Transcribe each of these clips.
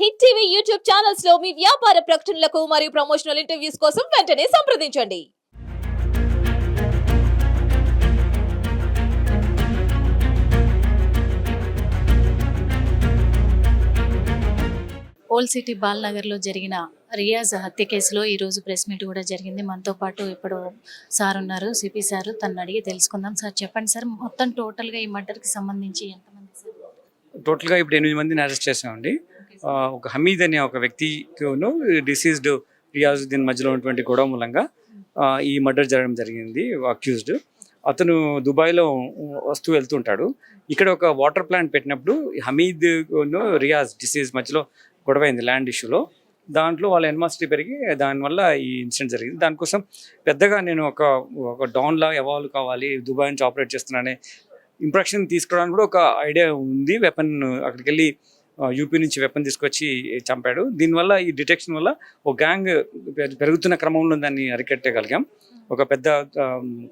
Hit TV YouTube ఛానల్స్లో మీ వ్యాపార ప్రకటనలకు మరియు ప్రమోషనల్ ఇంటర్వ్యూస్ కోసం వెంటనే సంప్రదించండి. ఓల్డ్ సిటీ బాల్నగర్లో జరిగిన రియాజ్ హత్య కేసులో ఈరోజు ప్రెస్ మీట్ కూడా జరిగింది. మనతో పాటు ఇప్పుడు సార్ ఉన్నారు సిపి సార్. తను అడిగి తెలుసుకుందాం. సార్ చెప్పండి సార్ మొత్తం టోటల్గా ఈ మర్డర్కి సంబంధించి ఎంతమంది సార్? టోటల్గా ఇప్పుడు ఎనిమిది మందిని అరెస్ట్ చేసామండి ఒక హమీద్ అనే ఒక వ్యక్తికిను డిసీజ్డ్ రియాజుద్దీన్ మధ్యలో ఉన్నటువంటి గొడవ మూలంగా ఈ మర్డర్ జరగడం జరిగింది అక్యూజ్డ్ అతను దుబాయ్లో వస్తూ వెళ్తుంటాడు. ఇక్కడ ఒక వాటర్ ప్లాంట్ పెట్టినప్పుడు హమీద్ రియాజ్ డిసీజ్ మధ్యలో గొడవ అయింది ల్యాండ్ ఇష్యూలో. దాంట్లో వాళ్ళ ఎన్మాసిటీ పెరిగి దానివల్ల ఈ ఇన్సిడెంట్ జరిగింది. దానికోసం పెద్దగా నేను ఒక ఒక డౌన్లా ఎవాల్వ్ కావాలి దుబాయ్ నుంచి ఆపరేట్ చేస్తున్నానే ఇంప్రెషన్ తీసుకోవడానికి కూడా ఒక ఐడియా ఉంది. వెపన్ అక్కడికి వెళ్ళి యూపీ నుంచి వెపన్ తీసుకొచ్చి చంపాడు. దీనివల్ల ఈ డిటెక్షన్ వల్ల ఒక గ్యాంగ్ పెరుగుతున్న క్రమంలో దాన్ని అరికట్టగలిగాం. ఒక పెద్ద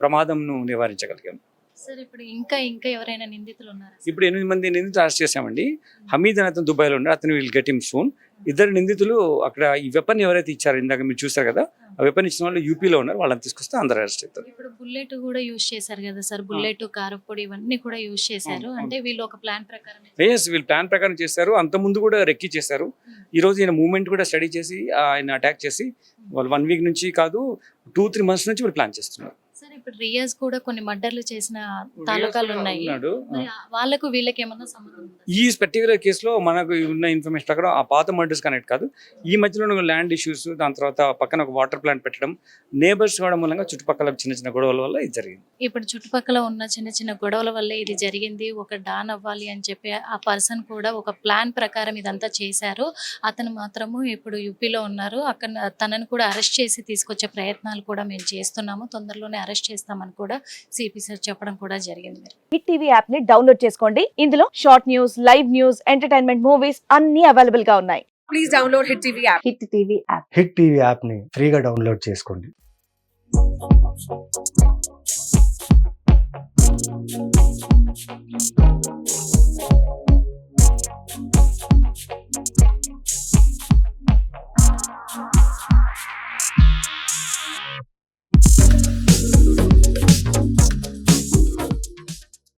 ప్రమాదంను నివారించగలిగాం. సార్ ఇప్పుడు ఇంకా ఇంకా ఎవరైనా నిందితులు ఉన్నారా? ఇప్పుడు ఎనిమిది మంది నిందితులు అరెస్ట్ చేశామండి. హమీద్ అని అతను దుబాయ్లో ఉన్నాడు. అతను విల్ గెట్ హిమ్ సూన్. ఇద్దరు నిందితులు అక్కడ ఈ వెపన్ ఎవరైతే ఇచ్చారో ఇందాక మీరు చూసారు కదా ఆ వెపన్ ఇచ్చిన వాళ్ళు యూపీలో ఉన్నారు వాళ్ళని తీసుకొస్తే అందరూ అరెస్ట్ అవుతారు. ఇప్పుడు బుల్లెట్ కూడా యూజ్ చేశారు కదా సార్ బుల్లెట్ కారపొడి ఇవన్నీ కూడా యూజ్ చేశారు. అంటే వీళ్ళు ఒక ప్లాన్ ప్రకారం ఎస్ వీళ్ళు ప్లాన్ ప్రకారం చేశారు. అంత ముందు కూడా రెక్కి చేశారు. ఈ రోజు ఈయన మూమెంట్ కూడా స్టడీ చేసి ఆయన అటాక్ చేసి వాళ్ళు వన్ వీక్ నుంచి కాదు టూ త్రీ మంత్స్ నుంచి వీళ్ళు ప్లాన్ చేస్తున్నారు. ఇప్పుడు రియాజ్ కూడా కొన్ని మర్డర్లు చేసిన తాలూకాలు ఉన్నాయి. వాళ్ళకు వీళ్ళకి ఏమన్నా సంబంధం ఈ పర్టికులర్ కేసులో మనకు ఉన్న ఇన్ఫర్మేషన్ ప్రకారం ఆ పాత మర్డర్స్ కనెక్ట్ కాదు. ఈ మధ్యలో ల్యాండ్ ఇష్యూస్ దాని తర్వాత పక్కన ఒక వాటర్ ప్లాంట్ పెట్టడం నేబర్స్ కావడం మూలంగా చుట్టుపక్కల చిన్న చిన్న గొడవల వల్ల ఇది జరిగింది. ఇప్పుడు చుట్టుపక్కల ఉన్న చిన్న చిన్న గొడవల వల్ల ఇది జరిగింది. ఒక డాన్ అవ్వాలి అని చెప్పి ఆ పర్సన్ కూడా ఒక ప్లాన్ ప్రకారం ఇదంతా చేశారు. అతను మాత్రము ఇప్పుడు యూపీలో ఉన్నారు. అక్కడ తనను కూడా అరెస్ట్ చేసి తీసుకొచ్చే ప్రయత్నాలు కూడా మేము చేస్తున్నాము. తొందరలోనే అరెస్ట్ చేస్తామని కూడా సిపి సార్ చెప్పడం కూడా జరిగింది మరి. హిట్ టీవీ యాప్ని డౌన్లోడ్ చేసుకోండి. ఇందులో short news live news entertainment movies అన్ని అవైలబుల్గా ఉన్నాయి. Please download Hit TV app. Hit TV app Hit TV యాప్ని ఫ్రీగా డౌన్లోడ్ చేసుకోండి.